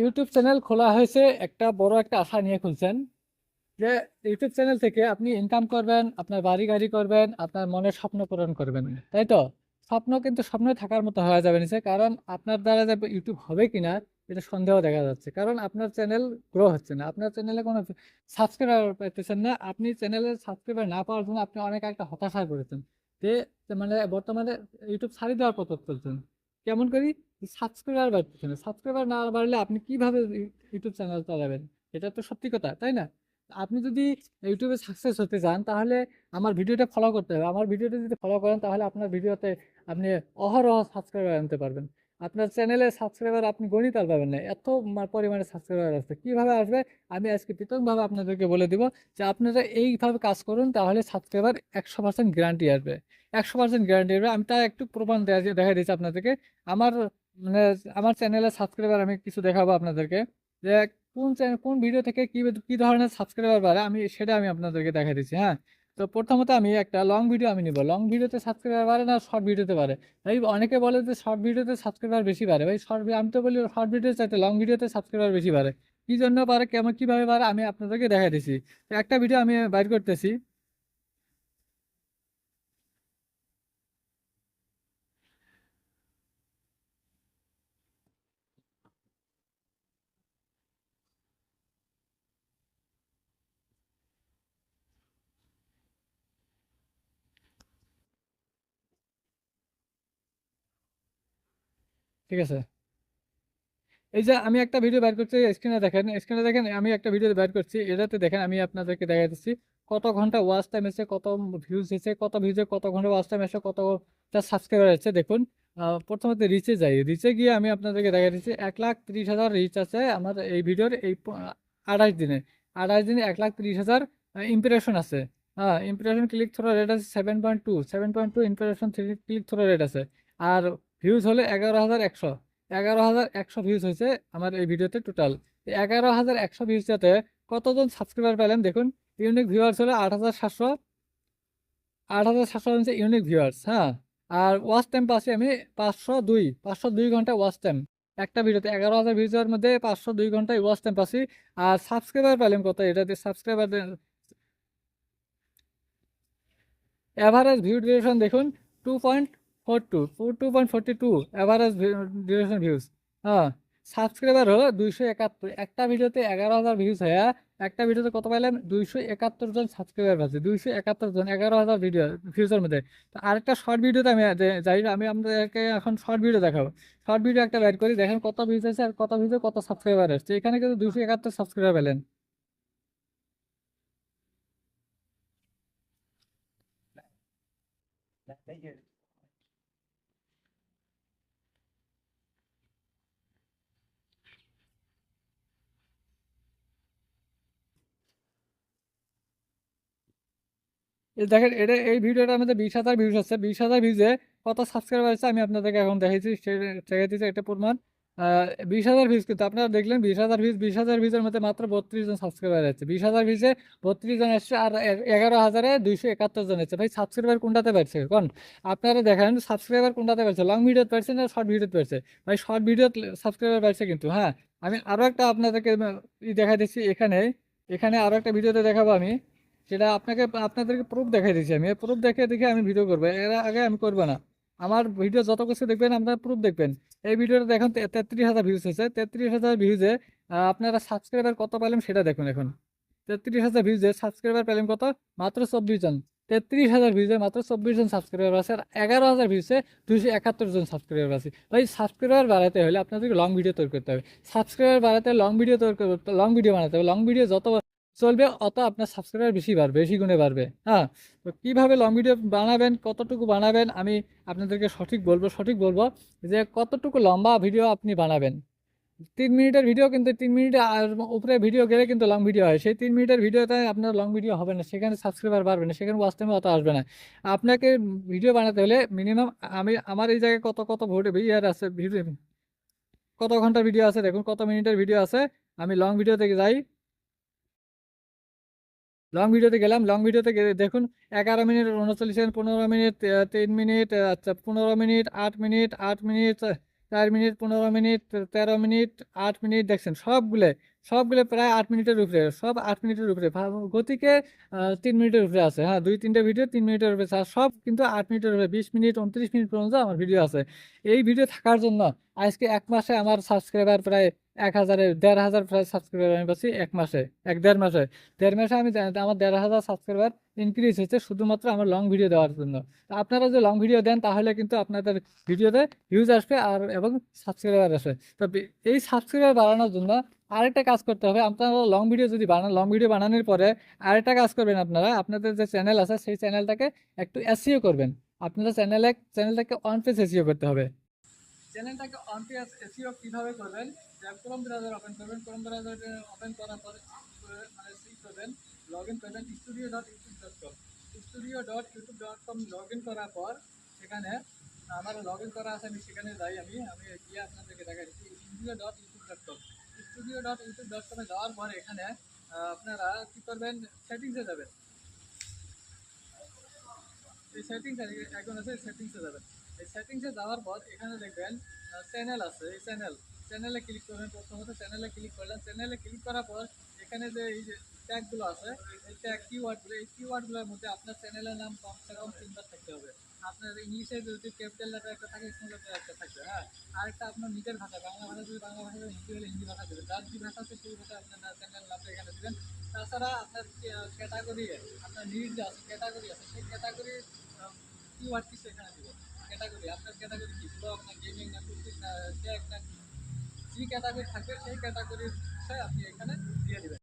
YouTube channel খোলা হয়েছে, একটা বড় একটা আশা নিয়ে খুলছেন যে ইউটিউব চ্যানেল থেকে আপনি ইনকাম করবেন, আপনার বাড়ি গাড়ি করবেন, আপনার মনের স্বপ্ন পূরণ করবেন, তাই তো? স্বপ্ন কিন্তু স্বপ্ন থাকার মতো হয়ে যাবে নিচে, কারণ আপনার দ্বারা যে ইউটিউব হবে কিনা, এটা সন্দেহ দেখা যাচ্ছে, কারণ আপনার চ্যানেল গ্রো হচ্ছে না, আপনার চ্যানেলে কোনো সাবস্ক্রাইবার পাইতেছেন না, আপনি চ্যানেলে সাবস্ক্রাইবার না পাওয়ার জন্য আপনি অনেক একটা হতাশায় পড়েছেন, যে যে মানে বর্তমানে ইউটিউব ছাড়ি দেওয়ার পথ চলছেন কেমন করি? সাবস্ক্রাইবার বাড়তেছে না সাবস্ক্রাইবার না বাড়লে আপনি কীভাবে ইউ- ইউটিউব চ্যানেল চালাবেন? এটা তো সত্যি কথা, তাই না? আপনি যদি ইউটিউবে সাকসেস হতে চান, তাহলে আমার ভিডিওটা ফলো করতে হবে। আমার ভিডিওটা যদি ফলো করেন, তাহলে আপনার ভিডিওতে আপনি অহরহ সাবস্ক্রাইবার আনতে পারবেন। আপনার চ্যানেলে সাবস্ক্রাইবার আপনি গণিত আর পাবেন না। এত পরিমাণে সাবস্ক্রাইবার আসবে। কীভাবে আসবে? আমি আজকে পৃথকভাবে আপনাদেরকে বলে দিব যে আপনারা এইভাবে কাজ করুন, তাহলে সাবস্ক্রাইবার একশো পার্সেন্ট গ্যারান্টি আসবে। একশো পার্সেন্ট গ্যারান্টি আসবে। আমি তার একটু প্রমাণ দেখা দিচ্ছি আপনাদেরকে। আমার মানে আমার চ্যানেলে সাবস্ক্রাইবার আমি কিছু দেখাবো আপনাদেরকে। যে কোন চ্যানেল, কোন ভিডিও থেকে কি কি ধরনের সাবস্ক্রাইবার বাড়ে, আমি সেটা আমি আপনাদেরকে দেখা দিচ্ছি হ্যাঁ? তো প্রথমত আমি একটা লং ভিডিও আমি নিব। লং ভিডিওতে সাবস্ক্রাইবার বাড়ে না শর্ট ভিডিওতে বাড়ে? ভাই, অনেকে বলে যে শর্ট ভিডিওতে সাবস্ক্রাইবার বেশি বাড়ে। ভাই শর্ট আমি তো বলি শর্ট ভিডিও চাইতে লং ভিডিওতে সাবস্ক্রাইবার বেশি বাড়ে। কী জন্য পারে কেমন কীভাবে পারে আমি আপনাদেরকে দেখা দিচ্ছি। তো একটা ভিডিও আমি বাইর করতেছি। ঠিক আছে? এই যে আমি একটা ভিডিও বের করছি স্ক্রিনে দেখেন স্ক্রিনে দেখেন, আমি একটা ভিডিও বের করছি। এটাতে দেখেন, আমি আপনাদেরকে দেখা দিচ্ছি, কত ঘণ্টা ওয়াচ টাইম এসে কত ভিউজ এসে কত ভিউজে কত ঘণ্টা ওয়াচ টাইম এসে কতটা সাবস্ক্রাইবার আছে দেখুন। প্রথমত রিচে যাই। রিচে গিয়ে আমি আপনাদেরকে দেখা দিচ্ছি, এক লাখ তিরিশ হাজার রিচ আছে আমার এই ভিডিওর এই আঠাশ দিনে। আঠাশ দিনে এক লাখ তিরিশ হাজার ইমপ্রেশন আছে। হ্যাঁ ইমপ্রেশন ক্লিক থ্রো রেট আছে seven point two seven point two impression click through rate আছে। আর ভিউজ হলে এগারো হাজার একশো। এগারো হাজার একশো ভিউজ হয়েছে আমার এই ভিডিওতে টোটাল এগারো হাজার একশো ভিউজটাতে কতজন সাবস্ক্রাইবার পেলেন দেখুন ইউনিক ভিউয়ার্স হলো আট হাজার সাতশো। আট হাজার সাতশো হচ্ছে ইউনিক ভিউয়ার্স হ্যাঁ? আর ওয়াচ টাইম পাচ্ছি আমি পাঁচশো দুই পাঁচশো দুই ঘণ্টা ওয়াচ টাইম একটা ভিডিওতে এগারো হাজার ভিউজের মধ্যে পাঁচশো দুই ঘন্টায় ওয়াচ টাইম পাচ্ছি। আর সাবস্ক্রাইবার পেলাম কত? এটাতে সাবস্ক্রাইবার অ্যাভারেজ ভিউ ডিউরেশন দেখুন two point four two two point forty two average duration views হ্যাঁ সাবস্ক্রাইবার হলো দুইশো একাত্তর। একটা ভিডিওতে এগারো হাজার ভিউজ হয়ে, একটা ভিডিওতে কত পাইলাম দুইশো একাত্তর জন সাবস্ক্রাইবার পাচ্ছি দুইশো একাত্তর জন, এগারো হাজার ভিডিও ভিউজের মধ্যে। তো আরেকটা শর্ট ভিডিওতে আমি যাই, আমি আপনাদেরকে এখন শর্ট ভিডিও দেখাবো। শর্ট ভিডিও একটা বের করি, দেখেন কত ভিউজ আছে আর কত ভিউজে কত সাবস্ক্রাইবার আসছে এখানে কিন্তু দুইশো একাত্তর সাবস্ক্রাইবার পেলেন দেখেন, এটা, এই ভিডিওটা আমাদের বিশ হাজার ভিউজ আছে। বিশ হাজার ভিউজে কত সাবস্ক্রাইবার আছে আমি আপনাদেরকে এখন দেখাইছি দেখাইতেছি একটা প্রমাণ। বিশ হাজার ভিউজ কিন্তু আপনারা দেখলেন, বিশ হাজার ভিউজ বিশ হাজার ভিউজের মধ্যে মাত্র বত্রিশ জন সাবস্ক্রাইবার আছে। বিশ হাজার ভিউজে বত্রিশ জন আসছে আর এগারো হাজারে দুইশো একাত্তর জন আছে ভাই সাবস্ক্রাইবার কোনটাতে পারছে কোন আপনারা দেখেন সাবস্ক্রাইবার কোনটাতে পারছে লং ভিডিওতে পারছে না শর্ট ভিডিওতে পারছে ভাই শর্ট ভিডিও সাবস্ক্রাইবার পারছে কিন্তু হ্যাঁ। আমি আরও একটা আপনাদেরকে ই দেখাই দিচ্ছি, এখানে এখানে আরও একটা ভিডিওতে দেখাবো আমি। সেটা আপনাকে, আপনাদেরকে প্রুফ দেখাই দিচ্ছি আমি। প্রুফ দেখে দেখে আমি ভিডিও করব। এর আগে আমি করব না। আমার ভিডিও যত কিছু দেখবেন, আপনারা প্রুফ দেখবেন। এই ভিডিওটা দেখুন তেত্রিশ হাজার ভিউজ হয়েছে। তেত্রিশ হাজার ভিউজে আপনারা সাবস্ক্রাইবার কত পেলেন সেটা দেখুন এখন। তেত্রিশ হাজার ভিউজে সাবস্ক্রাইবার পেলেন কত? মাত্র চব্বিশ জন। তেত্রিশ হাজার ভিউজে মাত্র চব্বিশ জন সাবস্ক্রাইবার আছে আর এগারো হাজার ভিউজে দুশো একাত্তর জন সাবস্ক্রাইবার আছে। ভাই সাবস্ক্রাইবার বাড়াতে হলে আপনাদেরকে লং ভিডিও তৈরি করতে হবে। সাবস্ক্রাইবার বাড়াতে লং ভিডিও তৈরি করতে লং ভিডিও বানাতে হবে। লং ভিডিও যত চলবে, অত আপনার সাবস্ক্রাইবার বেশি বাড়বে, বেশি গুণে বাড়বে। হ্যাঁ তো কীভাবে লং ভিডিও বানাবেন, কতটুকু বানাবেন, আমি আপনাদেরকে সঠিক বলব সঠিক বলব যে কতটুকু লম্বা ভিডিও আপনি বানাবেন। তিন মিনিটের ভিডিও কিন্তু, তিন মিনিটের উপরে ভিডিও গেলে কিন্তু লং ভিডিও হয়। সেই তিন মিনিটের ভিডিওতে আপনার লং ভিডিও হবে না, সেখানে সাবস্ক্রাইবার বাড়বে না, সেখানে ওয়াচ টাইমে অত আসবে না। আপনাকে ভিডিও বানাতে হলে মিনিমাম আমি, আমার এই জায়গায় কত কত ভোটে ইয়ার আছে ভিডিও কত ঘণ্টার ভিডিও আছে, দেখুন, কত মিনিটের ভিডিও আছে, আমি লং ভিডিও থেকে যাই। লং ভিডিওতে গেলাম লং ভিডিওতে দেখুন, এগারো মিনিট, উনচল্লিশ সেকেন্ড, পনেরো মিনিট তিন মিনিট আচ্ছা পনেরো মিনিট, আট মিনিট আট মিনিট চার মিনিট, পনেরো মিনিট তেরো মিনিট, আট মিনিট, দেখছেন সবগুলো সবগুলো প্রায় আট মিনিটের উপরে, সব আট মিনিটের উপরে গতিকে তিন মিনিটের উপরে আছে হ্যাঁ দুই, তিনটে ভিডিও তিন মিনিটের উপরে। আর সব কিন্তু আট মিনিটের উপরে, বিশ মিনিট, উনত্রিশ মিনিট পর্যন্ত আমার ভিডিও আছে এই ভিডিও থাকার জন্য আজকে এক মাসে আমার সাবস্ক্রাইবার প্রায় এক হাজারে দেড় হাজার প্রায় সাবস্ক্রাইবার আমি পাচ্ছি এক মাসে, এক দেড় মাসে। দেড় মাসে আমি আমার দেড় হাজার সাবস্ক্রাইবার ইনক্রিজ হয়েছে শুধুমাত্র আমার লং ভিডিও দেওয়ার জন্য। আপনারা যদি লং ভিডিও দেন তাহলে কিন্তু আপনাদের ভিডিওতে ভিউজ আসবে আর এবং সাবস্ক্রাইবার আসবে। তো এই সাবস্ক্রাইবার বাড়ানোর জন্য আরেকটা কাজ করতে হবে। আপনারা লং ভিডিও যদি বানান লং ভিডিও বানানোর পরে আরেকটা কাজ করবেন আপনারা। আপনাদের যে চ্যানেল আছে সেই চ্যানেলটাকে একটু এসিও করবেন। আপনারা চ্যানেলে চ্যানেলটাকে অন পেজ এসিও করতে হবে। চ্যানেলটাকে অন পেজ এসিও কীভাবে করবেন? ক্রোম ব্রাউজার ওপেন করবেন ক্রোম ব্রাউজার ওপেন করার পরে মানে সিলেক্ট করবেন লগ ইন করবেন studio dot YouTube dot com studio dot YouTube dot com log in করার পর সেখানে আমার লগ ইন করা আছে, আমি সেখানে যাই আমি আমি গিয়ে আপনাদেরকে দেখাচ্ছি studio dot YouTube dot com studio dot YouTube dot কমে যাওয়ার পর এখানে আপনারা কী করবেন? সেটিংসে যাবেন। এই সেটিংস এখন আছে সেটিংসে যাবেন। এই সেটিংসে যাওয়ার পর এখানে দেখবেন চ্যানেল আছে, এই চ্যানেল চ্যানেলে ক্লিক করবেন, প্রথমত চ্যানেলে ক্লিক করলেন। চ্যানেলে ক্লিক করার পর এখানে যে এই যে ট্যাগগুলো আছে, এই ট্যাগ কিওয়ার্ডগুলো এই কিওয়ার্ডগুলোর মধ্যে আপনার চ্যানেলের নাম কমসে কম তিনবার থাকতে হবে। আপনার ইংলিশে যদি ক্যাপিটাল লেটার একটা থাকে স্মল লেটার একটা থাকবে হ্যাঁ? আরেকটা আপনার নিজের ভাষা, বাংলা ভাষা যদি বাংলা ভাষা হিন্দি হলে হিন্দি ভাষা দেবেন। যার যে ভাষা আছে, সেই ভাষা আপনার চ্যানেল নামটা এখানে দেবেন। তাছাড়া আপনার ক্যাটাগরি আপনার নিড আছে ক্যাটাগরি আছে, সেই ক্যাটাগরি কিওয়ার্ড কি সেখানে দেবেন ক্যাটাগরি আপনার ক্যাটাগরি ব্লগ না গেমিং না কুকিং না টেক না কি ক্যাটাগরি থাকবে, সেই ক্যাটাগরির বিষয় আপনি এখানে দিয়ে দেবেন।